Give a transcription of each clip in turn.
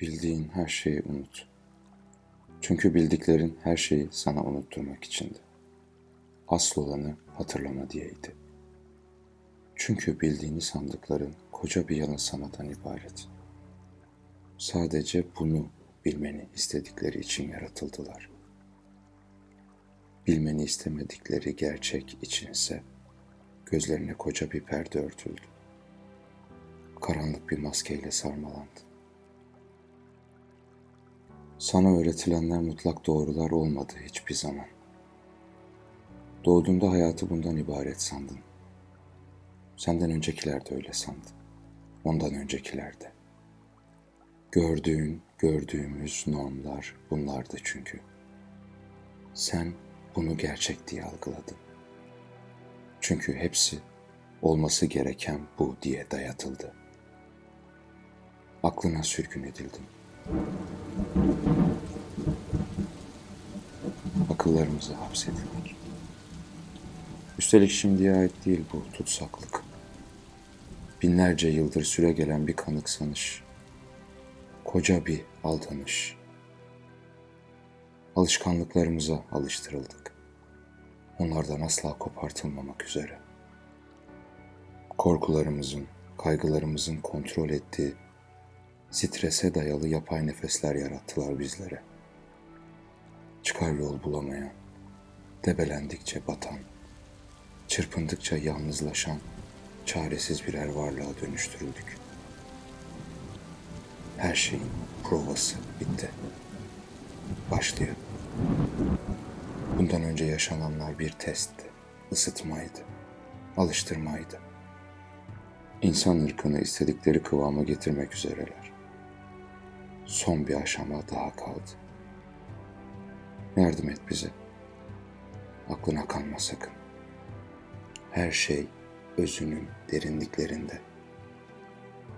Bildiğin her şeyi unut. Çünkü bildiklerin her şeyi sana unutturmak içindi. Asıl olanı hatırlama diyeydi. Çünkü bildiğini sandıkların koca bir yanılsamadan ibaret. Sadece bunu bilmeni istedikleri için yaratıldılar. Bilmeni istemedikleri gerçek içinse gözlerine koca bir perde örtüldü. Karanlık bir maskeyle sarmalandı. Sana öğretilenler mutlak doğrular olmadı hiçbir zaman. Doğduğunda hayatı bundan ibaret sandın. Senden öncekiler de öyle sandı. Ondan öncekiler de. Gördüğün, gördüğümüz normlar bunlardı çünkü. Sen bunu gerçek diye algıladın. Çünkü hepsi olması gereken bu diye dayatıldı. Aklına sürgün edildin. Akıllarımızı hapsedildik. Üstelik şimdiye ait değil bu tutsaklık. Binlerce yıldır süre gelen bir kanıksanış. Koca bir aldanış. Alışkanlıklarımıza alıştırıldık. Onlardan asla kopartılmamak üzere. Korkularımızın, kaygılarımızın kontrol ettiği, strese dayalı yapay nefesler yarattılar bizlere. Çıkar yol bulamayan, debelendikçe batan, çırpındıkça yalnızlaşan, çaresiz birer varlığa dönüştürüldük. Her şeyin provası bitti. Başlıyor. Bundan önce yaşananlar bir testti, ısıtmaydı, alıştırmaydı. İnsan ırkını istedikleri kıvama getirmek üzereler. Son bir aşama daha kaldı. Yardım et bize. Aklına kalma sakın. Her şey özünün derinliklerinde.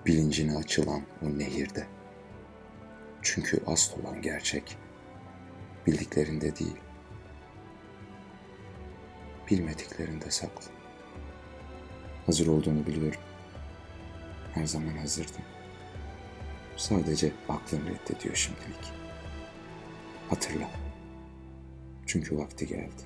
Bilincine açılan o nehirde. Çünkü asıl olan gerçek bildiklerinde değil, bilmediklerinde saklı. Hazır olduğunu biliyorum. Her zaman hazırdım. Sadece aklın reddediyor şimdilik. Hatırla. Çünkü vakti geldi.